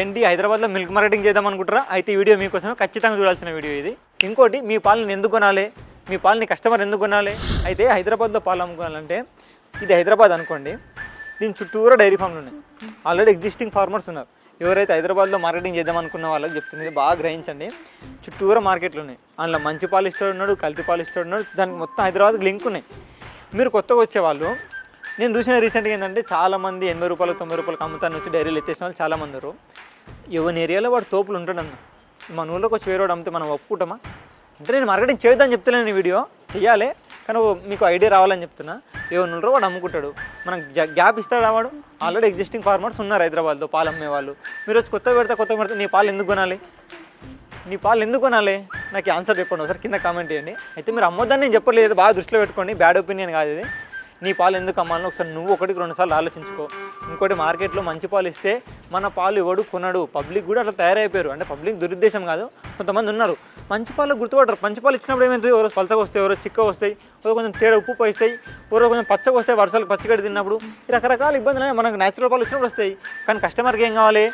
ఏంటి? హైదరాబాద్లో milk marketing చేద్దాం అనుకుంటారా అయితే ఈ వీడియో మీకోసం ఖచ్చితంగా చూడాల్సిన వీడియో ఇది. ఇంకోటి మీ పాలను ఎందుకు కొనాలి? మీ పాలని కస్టమర్ ఎందుకు కొనాలి? అయితే హైదరాబాద్లో పాలు అమ్ముకోవాలంటే ఇది హైదరాబాద్ అనుకోండి. దీని చుట్టూరా డైరీ ఫామ్లు ఉన్నాయి. ఆల్రెడీ ఎగ్జిస్టింగ్ ఫార్మర్స్ ఉన్నారు. ఎవరైతే హైదరాబాద్లో మార్కెటింగ్ చేద్దాం అనుకున్న వాళ్ళకి చెప్తుంది బాగా గ్రహించండి. చుట్టూరా మార్కెట్లు ఉన్నాయి. అందులో మంచి పాలు ఇస్తాడు ఉన్నాడు కల్తీ పాలు ఇస్తాడు ఉన్నాడు. దానికి మొత్తం హైదరాబాద్కి లింక్ ఉన్నాయి. మీరు కొత్తగా వచ్చేవాళ్ళు నేను చూసిన రీసెంట్గా ఏంటంటే చాలామంది ఎనభై రూపాయలు తొంభై రూపాయలకు అమ్ముతాను వచ్చి డైరీలు ఎత్తేసిన వాళ్ళు చాలామంది ఉన్నారు ఎవరి ఏరియాలో వాడు తోపులు ఉంటాడన్న మన ఊళ్ళోకి వచ్చి వేరే అమ్మితే మనం ఒప్పుకుంటామా? అంటే నేను మార్కెటింగ్ చేయొద్దని చెప్తున్నాను ఈ వీడియో. చెయ్యాలి కానీ ఓ మీకు ఐడియా రావాలని చెప్తున్నా. ఎవరు ఉన్నారో వాడు అమ్ముకుంటాడు. మనం గ్యాప్ ఇస్తాడు వాడు? ఆల్రెడీ ఎగ్జిస్టింగ్ ఫార్మర్స్ ఉన్నారు హైదరాబాద్లో పాలు అమ్మేవాళ్ళు మీరు వచ్చి కొత్త పెడితే కొత్త పెడితే నీ పాలు ఎందుకు కొనాలి? నీ పాలు ఎందుకు కొనాలి? నాకు ఆన్సర్ చెప్పండి ఒకసారి కింద కామెంట్ చేయండి. అయితే మీరు అమ్మొద్దని నేను చెప్పలేదు బాగా దృష్టిలో పెట్టుకోండి. బ్యాడ్ ఒపీనియన్ కాదు ఇది. నీ పాలు ఎందుకు అమ్మాలని ఒకసారి నువ్వు ఒకటికి రెండు సార్లు ఆలోచించుకో. ఇంకోటి మార్కెట్లో మంచి పాలు ఇస్తే మన పాలు ఎవడు కొనడు. పబ్లిక్ కూడా అట్లా తయారైపోయారు. అంటే పబ్లిక్ దురుద్దేశం కాదు. కొంతమంది ఉన్నారు. మంచి పాలు గుర్తుపడరు. మంచి పాలు ఇచ్చినప్పుడు ఏమైంది? ఎవరో పలసగా వస్తాయి ఎవరో చిక్క వస్తాయి ఎవరో కొంచెం తేడా ఉప్పు పోయిస్తాయి ఎవరో కొంచెం పచ్చగా వస్తాయి వర్షాలు పచ్చిగడ్డి తిన్నప్పుడు. రకరకాల ఇబ్బందులు మనకు న్యాచురల్ పాలు ఇచ్చినప్పుడు వస్తాయి. కానీ కస్టమర్కి ఏం కావాలి?